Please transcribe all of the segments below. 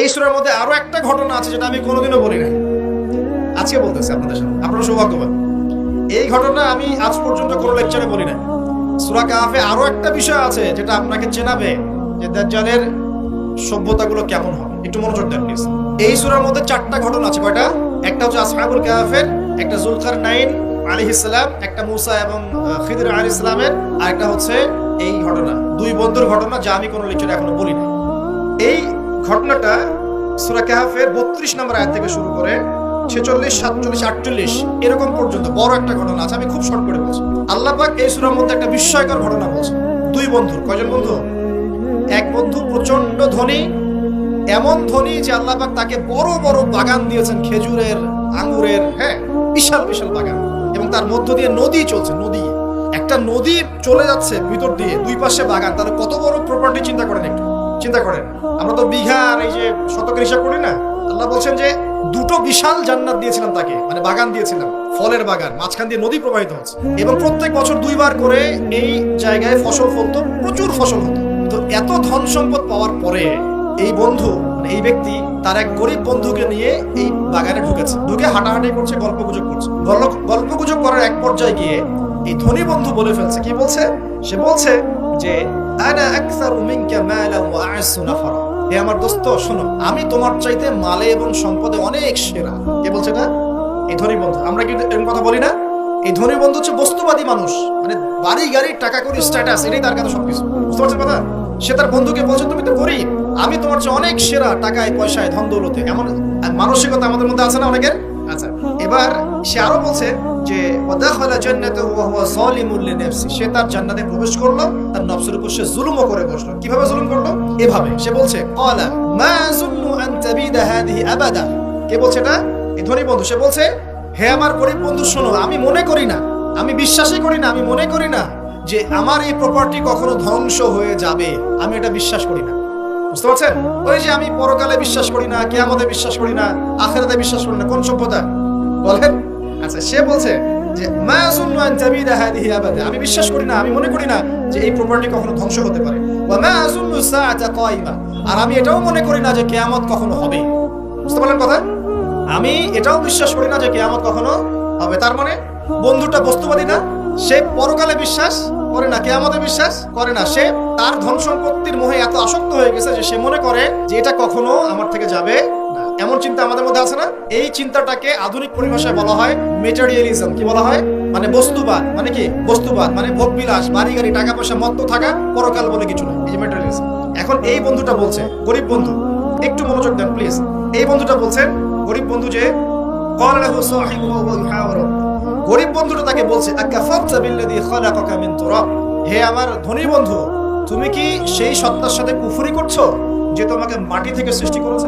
এই সুরের মধ্যে আরও একটা ঘটনা আছে যেটা আমি কোনোদিনও বলি নাই। আজকে বলতেছি আপনাদের সামনে। আপনারা সৌভাগ্যবান। এই ঘটনা আমি আজ পর্যন্ত কোনো লেকচারে বলি নাই। সুরা কাহাফে আরও একটা বিষয় আছে যেটা আপনাকে চেনাবে যে দাজ্জালের সভ্যতাগুলো কেমন হবে। একটু মনোযোগ দেন প্লিজ এই সূরার মধ্যে চারটা ঘটনা আছে। কয়টা? একটা হচ্ছে আসহাবুল কাহাফের, একটা জুলকার নাইন আলী ইসলাম একটা মুসা এবং খিদির আলী ইসলামের আর একটা হচ্ছে এই ঘটনা। দুই বন্ধুর ঘটনা যা আমি কোনো লেকচারে এখনও বলি না এই ঘটনাটা সূরা কাহাফের বত্রিশ নম্বর আয়াত থেকে শুরু করে ছেচল্লিশ, সাতচল্লিশ, আটচল্লিশ, এরকম পর্যন্ত বড় একটা ঘটনা আছে, আমি খুব শর্ট করে বলছি। আল্লাহ পাক এই সূরার মধ্যে একটা বিস্ময়কর ঘটনা বলছে। দুই বন্ধুর, কয়জন বন্ধু? এক বন্ধু প্রচণ্ড ধনী, এমন ধনী যে আল্লাহ পাক তাকে বড় বড় বাগান দিয়েছেন, খেজুরের আঙ্গুরের হ্যাঁ বিশাল বিশাল বাগান। এবং তার মধ্য দিয়ে নদী চলছে, নদী। একটা নদী চলে যাচ্ছে ভিতর দিয়ে, দুই পাশে বাগান। তাহলে কত বড় প্রপার্টি চিন্তা করেন একটু। চিন্তা করেন। আমরা তো বিঘা আর এই যে শতকের হিসাব করি না? আল্লাহ বলছেন যে দুটো বিশাল জান্নাত দিয়েছিলাম তাকে মানে বাগান দিয়েছিলাম, ফলের বাগান, মাঝখান দিয়ে নদী প্রবাহিত হচ্ছে। এবং প্রত্যেক বছর দুইবার করে এই জায়গায় ফসল ফলতো, প্রচুর ফসল হতো। তো এত ধন সম্পদ পাওয়ার পরে এই বন্ধু মানে এই ব্যক্তি, তার এক গরিব বন্ধুকে নিয়ে এই বাগানে ঢুকেছে। ঢুকে হাঁটাহাঁটি করছে, গল্প গুজব করছে। গল্প গুজব করার এক পর্যায়ে গিয়ে এই ধনী বন্ধু বলে ফেলছে। কি বলছে? সে বলছে যে আনা আকসারু মিনকা মালান ওয়া আ'আসু নাফারা। হে আমার দোস্ত, শোনো, আমি তোমার চাইতে মালে এবং সম্পদে অনেক সেরা। কে বলছে না এই ধনী বন্ধু। আমরা কি এরকম কথা বলি না? এই ধনী বন্ধু হচ্ছে বস্তুবাদী মানুষ। মানে বাড়ি, গাড়ি, টাকা করি স্ট্যাটাস এটাই তার কাছে সবকিছু। বুঝতে পারছেন কথা? সে তার বন্ধুকে বলছে, তুমি তো গরিব। আমি তোমার চেয়ে অনেক সেরা টাকায়, পয়সায় ধন দৌলতে এমন মানসিকতা আমাদের মধ্যে আছে না অনেকের? আচ্ছা এবার সে আরও বলছে যে, ওয়াদাখালা জান্নাতাহু ওয়া হুয়া সে তার জান্নাতে প্রবেশ করল, তার নফসের উপর সে করে বসল। কীভাবে জুলুম করল? এভাবে। সে বলছে, ক্বালা, মা যুন্নু আন তাবিদা হাদিহি আবাদা? কে বলছে এটা? বন্ধু। সে বলছে, হে আমার গরিব বন্ধু, শোনো, আমি মনে করি না, আমি বিশ্বাসই করি না, আমি মনে করি না যে আমার এই প্রপার্টি কখনো ধ্বংস হয়ে যাবে। আমি এটা বিশ্বাস করি না। বুঝতে পারছেন? ওই যে, আমি পরকালে বিশ্বাস করি না কে কেয়ামতে বিশ্বাস করি না, আখেরাতে বিশ্বাস করি না, কোন সভ্যতা? বলেন? আচ্ছা সে বলছে যে আমি বিশ্বাস করি না, আমি মনে করি না যে এই প্রপার্টি কখনো ধ্বংস হতে পারে। আর আমি এটাও মনে করি না যে কিয়ামত কখনো হবে। বুঝতে পারলেন কথা? আমি এটাও বিশ্বাস করি না যে কেয়ামত কখনো হবে। তার মানে বন্ধুটা বস্তুবাদী না, সে পরকালে বিশ্বাস করে না, কেয়ামতে বিশ্বাস করে না। সে তার ধন সম্পত্তির মোহে এত আসক্ত হয়ে গেছে যে সে মনে করে যে এটা কখনো আমার থেকে যাবে এমন চিন্তা আমাদের মধ্যে আছে না? এই চিন্তাটাকে আধুনিক পরিভাষায় বলা হয় মেটেরিয়ালিজম কি বলা হয়? মানে বস্তুবাদ। মানে কি? বস্তুবাদ। মানে ভোগ বিলাস বাড়ি গাড়ি টাকা পয়সা মত্ত থাকা পরকাল বলে কিছু না এই মেটেরিয়ালিজম এখন এই বন্ধুটা বলছে, গরিব বন্ধু, একটু মনোযোগ দেন প্লিজ এই বন্ধুটা বলছেন গরিব বন্ধু যে গরিব বন্ধুটা তাকে বলছে হে আমার ধনী বন্ধু, তুমি কি সেই সত্তার সাথে কুফুরি করছ যে তোমাকে মাটি থেকে সৃষ্টি করেছে?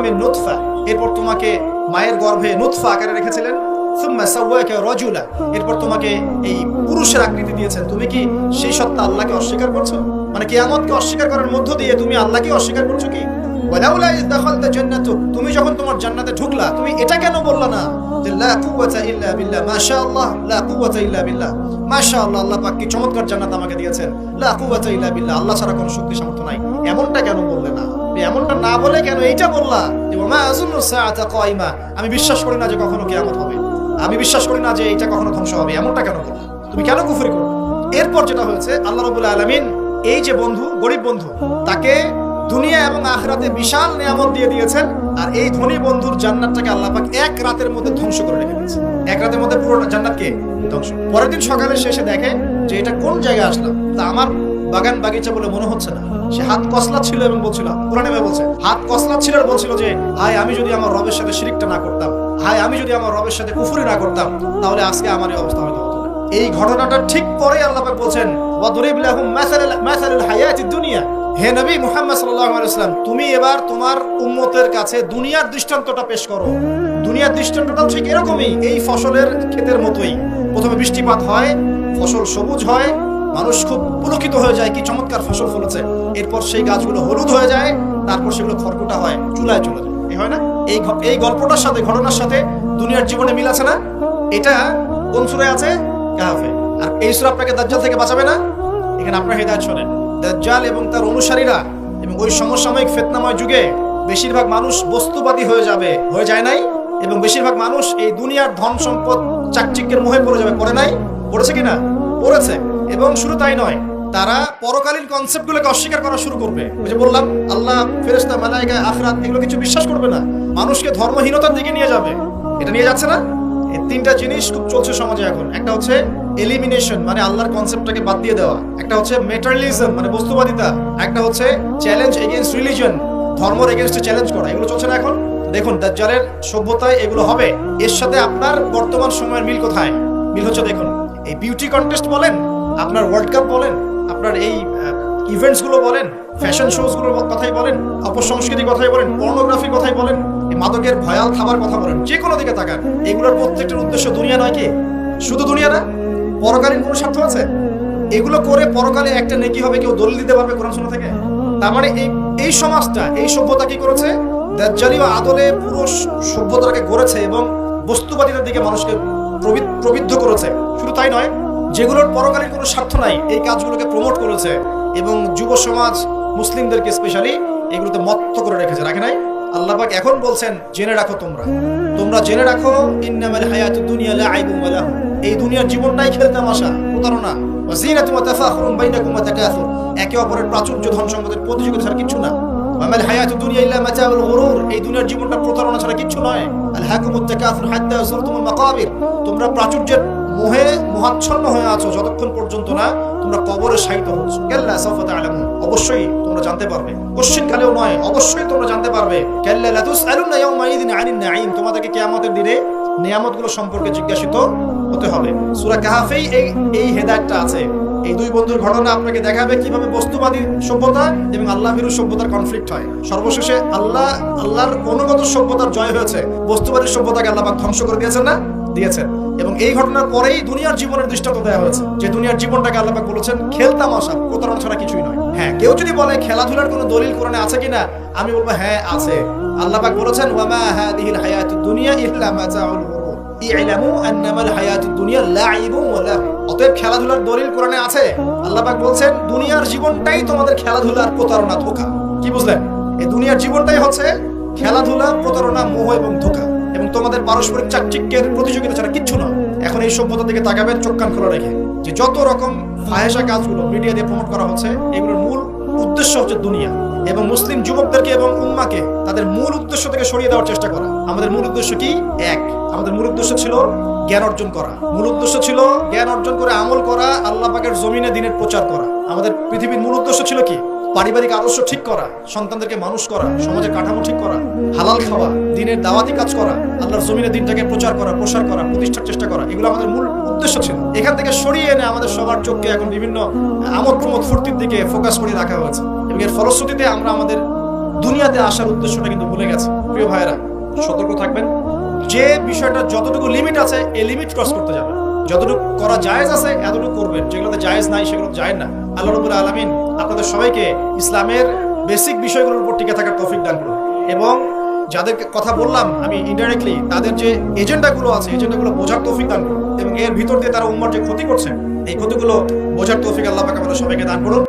মিন নুতফা। এরপর তোমাকে মায়ের গর্ভে নুতফা আকারে রেখেছিলেন। সুম্মা সাওয়াকা রাজুলা। এরপর তোমাকে এই পুরুষের আকৃতি দিয়েছেন। তুমি কি সেই সত্তা আল্লাহকে অস্বীকার করছ? মানে কিয়ামতকে অস্বীকার করার মধ্য দিয়ে তুমি আল্লাহকে অস্বীকার করছ কি? ওয়ালাউলা ইয দাখালতা জান্নাতুক। তুমি যখন তোমার জান্নাতে ঢুকলা, তুমি এটা কেন বললা না? যে লা কুওয়াতা ইল্লা বিল্লাহ, মাশাআল্লাহ, লা কুওয়াতা ইল্লা বিল্লাহ। মাশাআল্লাহ, আল্লাহ পাক কি চমৎকার জান্নাত আমাকে দিয়েছেন। লা কুওয়াতা ইল্লা বিল্লাহ, আল্লাহ ছাড়া কোনো শক্তি সামর্থ্য নাই। এমনটা কেন বললে না? এমনটা না বলে কেন এইটা বললা যে, ওমা আযুন্নু সাআতা কায়মা আমি বিশ্বাস করি না যে কখনো কিয়ামত হবে। আমি বিশ্বাস করি না যে এটা কখনো ধ্বংস হবে। এমনটা কেন বললা? তুমি কেন কুফরি করো? এরপর যেটা হয়েছে, আল্লাহ রাব্বুল আলামিন এই যে বন্ধু, গরিব বন্ধু, তাকে দুনিয়া এবং আখরাতে বিশাল নিয়ামত দিয়ে দিয়েছেন আর এই ধনী বন্ধুর জান্নাতটাকে আল্লাহ পাক এক রাতের মধ্যে ধ্বংস করে রেখে দিয়েছে। এক রাতের মধ্যে পুরো জান্নাতকে ধ্বংস। পরের দিন সকালে শেষে দেখে যে, এটা কোন জায়গায় আসলাম? তা আমার বাগান বাগিচা বলে মনে হচ্ছে না। সে হাত কসলা ছিল এবং বলছিল ভাই বলছে, হাত কসলা ছিল আর বলছিল যে হাই আমি যদি আমার রবের সাথে শিরিকটা না করতাম হাই আমি যদি আমার রবের সাথে কুফুরি না করতাম, তাহলে আজকে আমার এই অবস্থা হতো এই ঘটনাটা ঠিক পরে আল্লাহ পাক বলছেন, ওয়াদরিব লাহুম মাসালাল, মাসালুল হায়াতিদ দুনিয়া। হে নবী মুহাম্মদ সাল্লাল্লাহু আলাইহি ওয়াসাল্লাম, তুমি এবার তোমার উম্মতের কাছে দুনিয়ার দৃষ্টান্তটা পেশ করো। দুনিয়ার দৃষ্টান্তটা ঠিক এরকমই, এই ফসলের ক্ষেতের মতোই। প্রথমে বৃষ্টিপাত হয়, ফসল সবুজ হয় মানুষ খুব পুলকিত হয়ে যায়, কি চমৎকার ফসল ফলেছে। এরপর সেই গাছগুলো হলুদ হয়ে যায়, তারপর সেগুলো খড়কুটা হয়, চুলায় চলে যায়। এই হয় না? এই এই গল্পটার সাথে, ঘটনার সাথে দুনিয়ার জীবনে মিল আছে না? এটা কোন সুরে আছে? কাহাফে। আর এই সুরা আপনাকে দাজ্জাল থেকে বাঁচাবে না? এখানে আপনার হৃদায়ত শোনেন দাজ্জাল এবং তার অনুসারীরা এবং ওই সমসাময়িক ফেতনাময় যুগে বেশিরভাগ মানুষ বস্তুবাদী হয়ে যাবে, হয়ে যায় নাই? এবং বেশিরভাগ মানুষ এই দুনিয়ার ধন সম্পদ চাকচিক্যের মোহে পড়ে যাবে, পড়ে নাই? পড়েছে কিনা? পড়েছে। এবং শুধু তাই নয়, তারা পরকালীন কনসেপ্টগুলোকে অস্বীকার করা শুরু করবে। যে বললাম, আল্লাহ ফেরেস্তা মালাইকা আখরাত এগুলো কিছু বিশ্বাস করবে না। মানুষকে ধর্মহীনতার দিকে নিয়ে যাবে। এটা নিয়ে যাচ্ছে না? এই তিনটা জিনিস খুব চলছে সমাজে এখন। একটা হচ্ছে এলিমিনেশন মানে আল্লাহর কনসেপ্টটাকে বাদ দিয়ে দেওয়া। একটা হচ্ছে মেটারিয়ালিজম মানে বস্তুবাদিতা। একটা হচ্ছে চ্যালেঞ্জ এগেনস্ট রিলিজন ধর্মর এগেনস্টে চ্যালেঞ্জ করা। এগুলো চলছে না এখন? দেখুন, দাজ্জালের সভ্যতায় এগুলো হবে। এর সাথে আপনার বর্তমান সময়ের মিল কোথায়? মিল হচ্ছে দেখুন, এই বিউটি কন্টেস্ট বলেন আপনার ওয়ার্ল্ড কাপ বলেন, আপনার এই ইভেন্টসগুলো বলেন ফ্যাশন শোজগুলোর কথাই বলেন, অপসংস্কৃতির কথাই বলেন পর্নোগ্রাফির কথাই বলেন মাদকের ভয়াল খাবার কথা বলেন, যে কোনো দিকে তাকান, এগুলোর প্রত্যেকটার উদ্দেশ্য দুনিয়া নয় কি? শুধু দুনিয়া না পরকালীন কোনো স্বার্থ আছে? এগুলো করে পরকালে একটা নেকি হবে, কেউ দলিল দিতে পারবে কোরআন শোনা থেকে? তার মানে এই এই সমাজটা, এই সভ্যতা কি করেছে? দাজ্জালি বা আদলে পুরো সভ্যতাকে গড়েছে এবং বস্তুবাদীদের দিকে মানুষকে প্রবৃদ্ধ করেছে। শুধু তাই নয় যেগুলোর পরকালীন কোনো স্বার্থ নাই, এই কাজগুলোকে প্রমোট করেছে এবং যুব সমাজ, মুসলিমদেরকে স্পেশালি এগুলোতে মত্ত করে রেখেছে, রাখে নাই? আল্লাহ পাক এখন বলছেন, জেনে রাখো তোমরা। তোমরা জেনে রাখো এই দুনিয়ার জীবনটাই প্রতারণা। বাইনাকুম ওয়া তাকাসুর। একে অপরের প্রাচুর্য, ধন প্রতিযোগিতা ছাড়া কিছু না। দুনিয়া এই দুনিয়ার জীবনটা প্রতারণা ছাড়া কিছু নয়। তোমরা প্রাচুর্যের মোহে মহাচ্ছন্ন হয়ে আছো যতক্ষণ পর্যন্ত না, তোমরা কবরে সাহিত হচ্ছ কেল্লা সফত আলম অবশ্যই তোমরা জানতে পারবে। কোশ্চিন কালেও নয়, অবশ্যই তোমরা জানতে পারবে। কেল্লা লা তুসআলুনা ইয়াউমা ইযিন আনিন নাঈম। তোমাদেরকে কিয়ামতের দিনে নিয়ামতগুলো সম্পর্কে জিজ্ঞাসিত হতে হবে। সূরা কাহাফেই এই এই হেদায়েতটা আছে। এই দুই বন্ধুর ঘটনা আপনাকে দেখাবে কীভাবে বস্তুবাদী সভ্যতা এবং আল্লাহ বিরু সভ্যতার কনফ্লিক্ট হয়। সর্বশেষে আল্লাহ, আল্লাহর অনুগত সভ্যতার জয় হয়েছে। বস্তুবাদী সভ্যতাকে আল্লাহ ধ্বংস করে দিয়েছেন না? দিয়েছেন। এবং এই ঘটনার পরেই দুনিয়ার জীবনের দৃষ্টান্ত দেওয়া হয়েছে। যে দুনিয়ার জীবনটাকে আল্লাহ বলেছেন খেলতামাশা প্রতারণা ছাড়া কিছুই নয়। হ্যাঁ কেউ যদি বলে খেলাধুলার কোনো দলিল কোরআনে আছে কিনা, আমি বলব হ্যাঁ আছে। আল্লাহ বলেছেন, ওয়ামা হাদিহিল হায়াতুদ দুনিয়া ইল্লা মাতাউল গুরুর। ইলামু আন্নামাল দুনিয়া লাইবুন ওয়া অতএব খেলাধুলার দলিল কোরআনে আছে। আল্লাহ পাক দুনিয়ার জীবনটাই তোমাদের খেলাধুলার প্রতারণা ধোঁকা। কি বুঝলেন? এই দুনিয়ার জীবনটাই হচ্ছে খেলাধুলা, প্রতারণা, মোহ এবং ধোঁকা। এবং তোমাদের পারস্পরিক চাকচিক্যের প্রতিযোগিতা ছাড়া কিচ্ছু না এখন এই সভ্যতার দিকে তাকাবেন, চোখ কান খোলা রেখে যে যত রকম ফাহেসা কাজগুলো মিডিয়া দিয়ে প্রমোট করা হচ্ছে, এগুলোর মূল উদ্দেশ্য হচ্ছে দুনিয়া এবং মুসলিম যুবকদেরকে এবং উম্মাকে তাদের মূল উদ্দেশ্য থেকে সরিয়ে দেওয়ার চেষ্টা করা। আমাদের মূল উদ্দেশ্য কি? এক। আমাদের মূল উদ্দেশ্য ছিল জ্ঞান অর্জন করা। মূল উদ্দেশ্য ছিল জ্ঞান অর্জন করে আমল করা, আল্লাহ পাকের জমিনে দিনের প্রচার করা। আমাদের পৃথিবীর মূল উদ্দেশ্য ছিল কি? পারিবারিক আদর্শ ঠিক করা, সন্তানদেরকে মানুষ করা, সমাজের কাঠামো ঠিক করা, হালাল খাওয়া, দিনের দাওয়াতি কাজ করা, আল্লাহর জমিনে দিনটাকে প্রচার করা, প্রসার করা, প্রতিষ্ঠার চেষ্টা করা, এগুলো আমাদের মূল উদ্দেশ্য ছিল। এখান থেকে সরিয়ে এনে আমাদের সবার চোখকে এখন বিভিন্ন আমোদ প্রমোদ ফুর্তির দিকে ফোকাস করে রাখা হয়েছে। এবং এর ফলশ্রুতিতে আমরা আমাদের দুনিয়াতে আসার উদ্দেশ্যটা কিন্তু ভুলে গেছি। প্রিয় ভাইয়েরা, সতর্ক থাকবেন। যে বিষয়টা যতটুকু লিমিট আছে, এই লিমিট ক্রস করতে যাবে যতটুকু করা জায়েজ আছে, এতটুকু করবেন। যেগুলোতে জায়েজ নাই, সেগুলো যায় না। আল্লাহ রবুল আলমিন আপনাদের সবাইকে ইসলামের বেসিক বিষয়গুলোর উপর টিকে থাকার তফিক দান করুন। এবং যাদের কথা বললাম আমি ইনডাইরেক্টলি তাদের যে এজেন্ডাগুলো আছে, এজেন্ডাগুলো বোঝার তৌফিক দান করুন। এবং এর ভিতর দিয়ে তারা উম্মার যে ক্ষতি করছে, এই ক্ষতিগুলো বোঝার তৌফিক আল্লাহ আমাদের সবাইকে দান করুন।